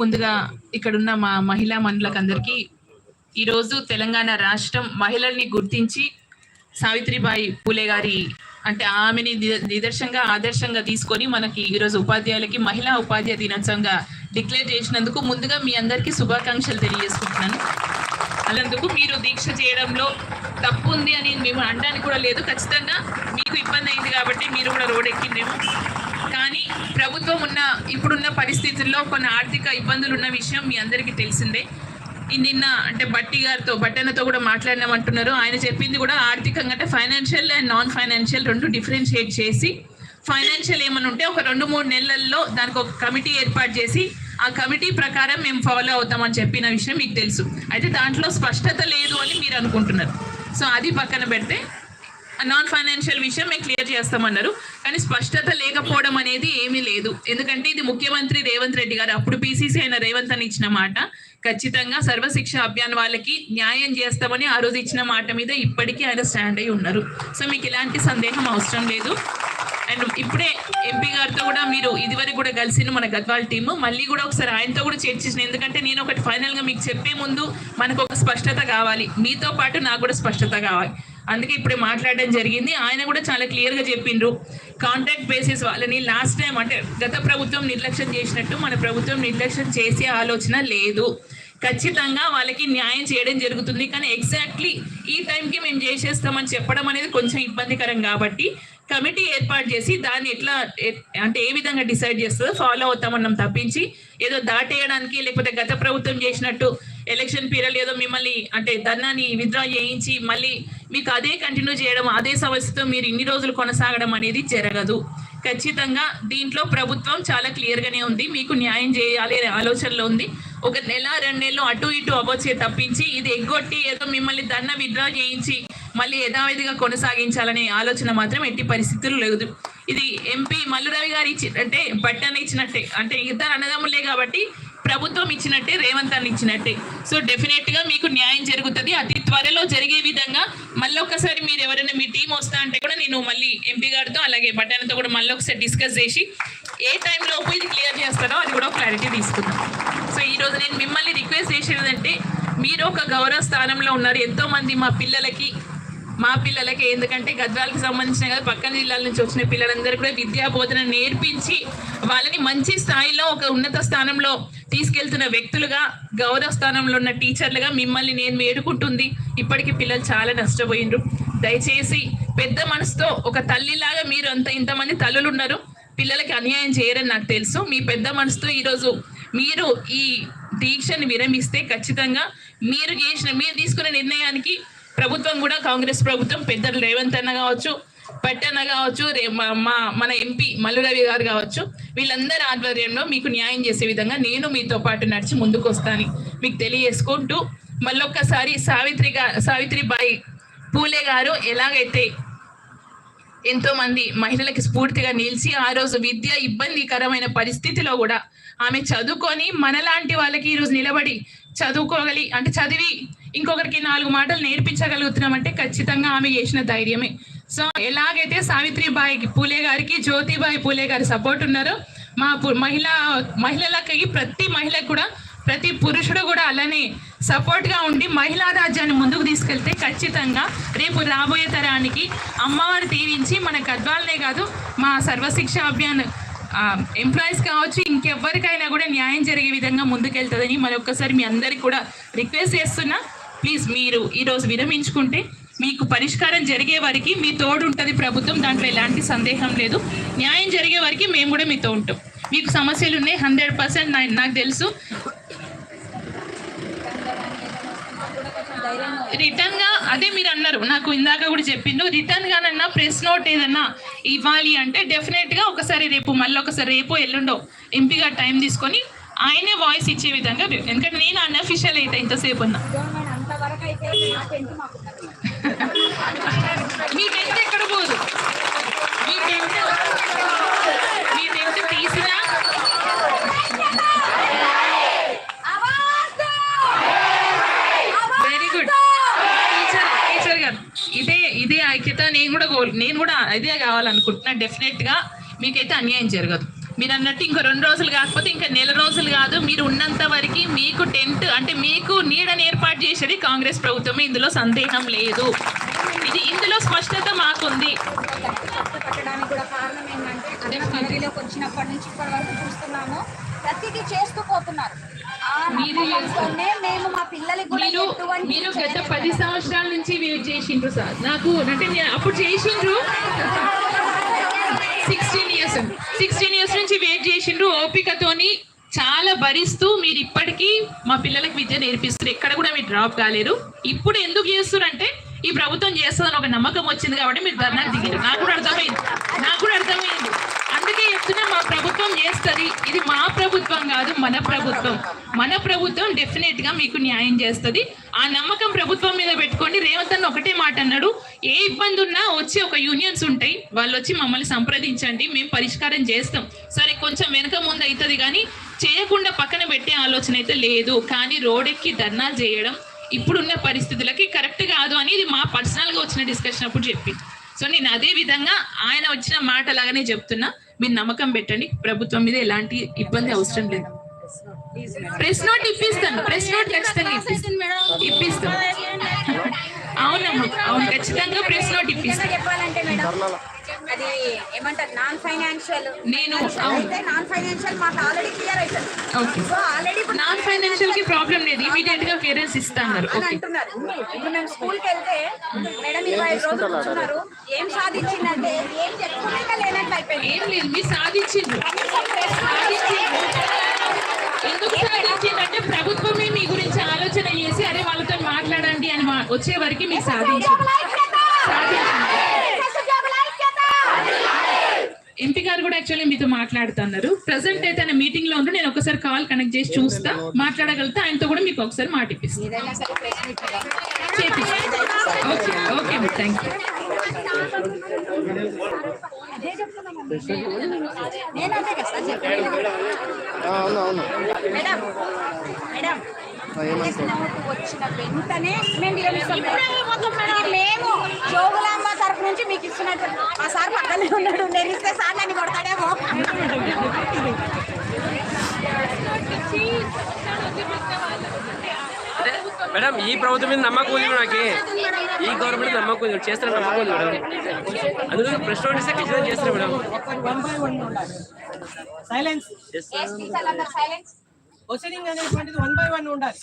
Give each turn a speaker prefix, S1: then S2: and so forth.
S1: ముందుగా ఇక్కడున్న మా మహిళా మనులకు ఈరోజు తెలంగాణ రాష్ట్రం మహిళల్ని గుర్తించి సావిత్రిబాయి పూలే గారి అంటే ఆమెని నిదర్శంగా ఆదర్శంగా తీసుకొని మనకి ఈరోజు ఉపాధ్యాయులకి మహిళా ఉపాధ్యాయ దినోత్సవంగా డిక్లేర్ చేసినందుకు ముందుగా మీ అందరికీ శుభాకాంక్షలు తెలియజేసుకుంటున్నాను. అలాందుకు మీరు దీక్ష చేయడంలో తప్పు ఉంది అని మేము అనడానికి కూడా లేదు. ఖచ్చితంగా మీకు ఇబ్బంది అయింది కాబట్టి మీరు కూడా రోడ్ ఎక్కిందేమో కానీ ప్రభుత్వం ఉన్న ఇప్పుడున్న పరిస్థితుల్లో కొన్ని ఆర్థిక ఇబ్బందులు ఉన్న విషయం మీ అందరికీ తెలిసిందే. నిన్న అంటే బట్టి గారితో బట్టన్నతో కూడా మాట్లాడినామంటున్నారు. ఆయన చెప్పింది కూడా ఆర్థికంగా అంటే ఫైనాన్షియల్ అండ్ నాన్ ఫైనాన్షియల్ రెండు డిఫరెన్షియేట్ చేసి ఫైనాన్షియల్ ఏమైనా ఉంటే ఒక రెండు మూడు నెలల్లో దానికి ఒక కమిటీ ఏర్పాటు చేసి ఆ కమిటీ ప్రకారం మేము ఫాలో అవుతామని చెప్పిన విషయం మీకు తెలుసు. అయితే దాంట్లో స్పష్టత లేదు అని మీరు అనుకుంటున్నారు. సో అది పక్కన పెడితే నాన్ ఫైనాన్షియల్ విషయం మేము క్లియర్ చేస్తామన్నారు. కానీ స్పష్టత లేకపోవడం అనేది ఏమీ లేదు. ఎందుకంటే ఇది ముఖ్యమంత్రి రేవంత్ రెడ్డి గారు అప్పుడు పీసీసీ అయిన రేవంత్ అని ఇచ్చిన మాట. ఖచ్చితంగా సర్వశిక్ష అభియాన్ వాళ్ళకి న్యాయం చేస్తామని ఆ రోజు ఇచ్చిన మాట మీద ఇప్పటికీ ఆయన స్టాండ్ అయి ఉన్నారు. సో మీకు ఇలాంటి సందేహం అవసరం లేదు. అండ్ ఇప్పుడే ఎంపీ గారితో కూడా మీరు ఇదివరకు కూడా కలిసిన మన గద్వాల్ టీము మళ్ళీ కూడా ఒకసారి ఆయనతో కూడా చర్చించిన ఎందుకంటే నేను ఒకటి ఫైనల్గా మీకు చెప్పే ముందు మనకు ఒక స్పష్టత కావాలి. మీతో పాటు నాకు కూడా స్పష్టత కావాలి. అందుకే ఇప్పుడే మాట్లాడడం జరిగింది. ఆయన కూడా చాలా క్లియర్గా చెప్పిండ్రు. కాంట్రాక్ట్ బేసిస్ వాళ్ళని లాస్ట్ టైం అంటే గత ప్రభుత్వం నిర్లక్ష్యం చేసినట్టు మన ప్రభుత్వం నిర్లక్ష్యం చేసే ఆలోచన లేదు. ఖచ్చితంగా వాళ్ళకి న్యాయం చేయడం జరుగుతుంది. కానీ ఎగ్జాక్ట్లీ ఈ టైంకి మేము చేసేస్తామని చెప్పడం అనేది కొంచెం ఇబ్బందికరం కాబట్టి కమిటీ ఏర్పాటు చేసి దాన్ని ఎట్లా అంటే ఏ విధంగా డిసైడ్ చేస్తుందో ఫాలో అవుతామన్నాం తప్పించి ఏదో దాటేయడానికి లేకపోతే గత ప్రభుత్వం చేసినట్టు ఎలక్షన్ పీరియడ్ ఏదో మిమ్మల్ని అంటే ధర్నాని విత్డ్రా చేయించి మళ్ళీ మీకు అదే కంటిన్యూ చేయడం అదే సమస్యతో మీరు ఇన్ని రోజులు కొనసాగడం అనేది జరగదు. ఖచ్చితంగా దీంట్లో ప్రభుత్వం చాలా క్లియర్గానే ఉంది. మీకు న్యాయం చేయాలి అనే ఆలోచనలో ఉంది. ఒక నెల రెండు నెలలు అటు ఇటు అవ్వచ్చే తప్పించి ఇది ఎగ్గొట్టి ఏదో మిమ్మల్ని దండ విత్డ్రా చేయించి మళ్ళీ యథావిధిగా కొనసాగించాలనే ఆలోచన మాత్రం ఎట్టి పరిస్థితులు లేదు. ఇది ఎంపీ మల్లురావి గారు ఇచ్చి అంటే పట్టణ ఇచ్చినట్టే. అంటే ఇద్దరు అన్నదమ్ములే కాబట్టి ప్రభుత్వం ఇచ్చినట్టే రేవంత్ ఇచ్చినట్టే. సో డెఫినెట్గా మీకు న్యాయం జరుగుతుంది. అతి త్వరలో జరిగే విధంగా మళ్ళీ ఒకసారి మీరు ఎవరైనా మీ టీం వస్తా అంటే కూడా నేను మళ్ళీ ఎంపీ గారితో అలాగే బట్టనతో కూడా మళ్ళీ ఒకసారి డిస్కస్ చేసి ఏ టైంలో ఇది క్లియర్ చేస్తారో అది కూడా క్లారిటీ తీసుకుందాం. సో ఈరోజు నేను మిమ్మల్ని రిక్వెస్ట్ చేసేదంటే మీరు ఒక గౌరవ స్థానంలో ఉన్నారు. ఎంతోమంది మా పిల్లలకి మా పిల్లలకి ఎందుకంటే గద్వాలకు సంబంధించిన కదా పక్కన జిల్లాల నుంచి వచ్చిన పిల్లలందరూ కూడా విద్యా బోధన నేర్పించి వాళ్ళని మంచి స్థాయిలో ఒక ఉన్నత స్థానంలో తీసుకెళ్తున్న వ్యక్తులుగా గౌరవ స్థానంలో ఉన్న టీచర్లుగా మిమ్మల్ని నేను వేడుకుంటుంది. ఇప్పటికీ పిల్లలు చాలా నష్టపోయిండ్రు. దయచేసి పెద్ద మనసుతో ఒక తల్లిలాగా మీరు అంత ఇంతమంది తల్లులు ఉన్నారు పిల్లలకి అన్యాయం చేయరని నాకు తెలుసు. మీ పెద్ద మనసుతో ఈరోజు మీరు ఈ దీక్షని విరమిస్తే ఖచ్చితంగా మీరు చేసిన మీరు తీసుకునే నిర్ణయానికి ప్రభుత్వం కూడా కాంగ్రెస్ ప్రభుత్వం పెద్దలు రేవంత్ అన్న కావచ్చు పట్టణ కావచ్చు మా మన ఎంపీ మల్లురవి గారు కావచ్చు వీళ్ళందరి ఆధ్వర్యంలో మీకు న్యాయం చేసే విధంగా నేను మీతో పాటు నడిచి ముందుకు వస్తాను మీకు తెలియజేసుకుంటూ మళ్ళొక్కసారి సావిత్రి సావిత్రిబాయి పూలే గారు ఎలాగైతే ఎంతో మంది మహిళలకి స్ఫూర్తిగా నిలిచి ఆ రోజు విద్య ఇబ్బందికరమైన పరిస్థితిలో కూడా ఆమె చదువుకొని మనలాంటి వాళ్ళకి ఈరోజు నిలబడి చదువుకోగలి అంటే చదివి ఇంకొకరికి నాలుగు మాటలు నేర్పించగలుగుతున్నామంటే ఖచ్చితంగా ఆమె చేసిన ధైర్యమే. సో ఎలాగైతే సావిత్రిబాయి పూలే గారికి జ్యోతిబాయి పూలే గారి సపోర్ట్ ఉన్నారో మా మహిళా మహిళలకి ప్రతి మహిళకు కూడా ప్రతి పురుషుడు కూడా అలానే సపోర్ట్గా ఉండి మహిళా రాజ్యాన్ని ముందుకు తీసుకెళ్తే ఖచ్చితంగా రేపు రాబోయే తరానికి అమ్మవారు తీరించి మన గద్వాలనే కాదు మా సర్వశిక్ష అభియాన్ ఎంప్లాయీస్ కావచ్చు ఇంకెవ్వరికైనా కూడా న్యాయం జరిగే విధంగా ముందుకెళ్తుందని మరొకసారి మీ అందరికి కూడా రిక్వెస్ట్ చేస్తున్నా. ప్లీజ్ మీరు ఈరోజు విరమించుకుంటే మీకు పరిష్కారం జరిగే వారికి మీ తోడు ఉంటుంది ప్రభుత్వం దాంట్లో ఎలాంటి సందేహం లేదు. న్యాయం జరిగే వారికి మేము కూడా మీతో ఉంటాం మీకు సమస్యలు ఉన్నాయి హండ్రెడ్ పర్సెంట్ నాకు తెలుసు. రిటర్న్గా అదే మీరు అన్నారు నాకు ఇందాక కూడా చెప్పిండు రిటర్న్ గానన్నా ప్రెస్ నోట్ ఏదన్నా ఇవ్వాలి అంటే డెఫినెట్గా ఒకసారి రేపు మళ్ళీ ఒకసారి రేపు ఎల్లుండో ఎంపీగా టైం తీసుకొని ఆయనే వాయిస్ ఇచ్చే విధంగా ఎందుకంటే నేను అన్అఫీషియల్ అయితే ఇంతసేపు ఉన్నా
S2: మీ
S1: టెన్త్ ఎక్కడ పోదు? మీ టెన్త్ మీ టెన్త్ తీసినా? వెరీ గుడ్ టీచర్ టీచర్ గారు ఇదే ఇదే ఐక్యత నేను కూడా నేను కూడా ఇదే కావాలనుకుంటున్నా. డెఫినెట్గా మీకైతే అన్యాయం జరగదు. మీరు అన్నట్టు ఇంకో రెండు రోజులు కాకపోతే ఇంకా నెల రోజులు కాదు. మీరు ఉన్నంత వరకు మీకు టెంట్ అంటే మీకు నీడని ఏర్పాటు చేసేది కాంగ్రెస్ ప్రభుత్వమే. ఇందులో సందేహం లేదు. ఇది ఇందులో స్పష్టత మాకుంది.
S2: కట్టడానికి కూడా కారణం ఏంటంటే అన్న పదవిలోకి వచ్చినప్పటి నుంచి ఇప్పటి వరకు చూస్తున్నాము. ప్రతిదీ చేస్తూ పోతున్నారు. ఆ
S1: మీరు- మీరు మీరు గత. పది సంవత్సరాల నుంచి వెయిట్ చేసిండ్రు సార్. నాకు అంటే నేను అప్పుడు చేసిండ్రు. ఇయర్స్ సిక్స్టీన్ ఇయర్స్ నుంచి వెయిట్ చేసిండ్రు ఓపికతోని చాలా భరిస్తూ మీరు ఇప్పటికీ మా పిల్లలకు విద్య నేర్పిస్తారు ఎక్కడ కూడా మీరు డ్రాప్ కాలేరు. ఇప్పుడు ఎందుకు చేస్తున్నారంటే ఈ ప్రభుత్వం చేస్తుందని ఒక నమ్మకం వచ్చింది కాబట్టి మీరు ధర్నాకు దిగారు నాకు కూడా అర్థమైంది. నాకు కూడా అర్థమైంది. అందుకే చెప్తున్నా మా ప్రభుత్వం చేస్తుంది. ఇది మా ప్రభుత్వం కాదు మన ప్రభుత్వం. మన ప్రభుత్వం డెఫినెట్గా మీకు న్యాయం చేస్తుంది. ఆ నమ్మకం ప్రభుత్వం మీద పెట్టుకోండి. రేవంత్ అన్న ఒకటే మాట అన్నాడు. ఏ ఇబ్బంది ఉన్నా వచ్చి ఒక యూనియన్స్ ఉంటాయి. వాళ్ళు వచ్చి మమ్మల్ని సంప్రదించండి. మేము పరిష్కారం చేస్తాం. సరే కొంచెం వెనక ముందు అవుతుంది కానీ చేయకుండా పక్కన పెట్టే ఆలోచన అయితే లేదు. కానీ రోడెక్కి ధర్నాలు చేయడం ఇప్పుడున్న పరిస్థితులకి కరెక్ట్ కాదు అని ఇది మా పర్సనల్గా వచ్చిన డిస్కషన్ అప్పుడు చెప్పి సో నేను అదే విధంగా ఆయన వచ్చిన మాట లాగానే చెప్తున్నా. మీరు నమ్మకం పెట్టండి. ప్రభుత్వం మీద ఎలాంటి ఇబ్బంది అవసరం లేదు. ప్రెస్ నోట్ ఇప్పిస్తాను. ప్రెస్ నోట్ ఖచ్చితంగా ఇప్పిస్తాను. ఇప్పిస్తాను. అవునమ్మా. అవును ఖచ్చితంగా ప్రెస్ నోట్ ఇప్పిస్తాను.
S2: చెప్పాలంటే మేడం అది ఏమంటారు? నాన్ ఫైనాన్షియల్
S1: నేను
S2: అయితే నాన్ ఫైనాన్షియల్ మాకు ఆల్రెడీ క్లియర్ అవుతుంది.
S1: ఓకే
S2: సో ఆల్రెడీ ఇప్పుడు
S1: నాన్ ఫైనాన్షియల్కి ప్రాబ్లం లేదు. ఇమీడియట్గా క్లియరెన్స్ ఇస్తాన్నారు.
S2: అని
S1: ఓకే
S2: అంటున్నారు. ఇప్పుడు మేము స్కూల్కి వెళ్తే మేడం ఇరవై ఐదు రోజులు కూర్చున్నారు. ఏం సాధించిందంటే ఏం చెప్పుకోలేక లేనట్లు అయిపోయింది.
S1: ఏం లేదు. మీరు సాధించిండ్రు. ఎందుకు సాధించిందంటే ప్రభుత్వమే మీ గురించి ఆలోచన చేసి అరే వాళ్ళతో మాట్లాడండి అని వచ్చే వరకు మీరు సాధించారు
S2: ఉద్యోగుల ఐక్యత! ఎస్ఎస్ ఉద్యోగుల ఐక్యత!
S1: ఎంపీ గారు కూడా యాక్చువల్లీ మీతో మాట్లాడుతున్నారు. ప్రజెంట్ అయితే ఆయన మీటింగ్లో ఉంటూ నేను ఒకసారి కాల్ కనెక్ట్ చేసి చూస్తా మాట్లాడగలిగితే ఆయనతో కూడా మీకు ఒకసారి మాట ఇప్పిస్తాను
S2: okay
S3: okay thank
S2: you madam madam. వచ్చిన వెంటనే మేము జోగులాంబ తరఫు నుంచి మీకు ఇస్తున్నట్టు. ఆ సార్ పక్కనే ఉన్నాడు నేను ఇస్తే సార్ నన్ను కొడతాడేమో.
S4: మేడం ఈ ప్రభుత్వం మీద నమ్మకం ఉంది నాకు. ఈ గవర్నమెంట్ నమ్మకం ఉంది చేస్తున్న నమ్మకం ఉంది మేడం. అందులో ప్రెస్ నోట్ ఇస్తే ఖచ్చితంగా చేస్తారు మేడం.
S2: సైలెన్స్
S5: ప్రొసీడింగ్ అనేటువంటిది వన్ బై వన్ ఉండాలి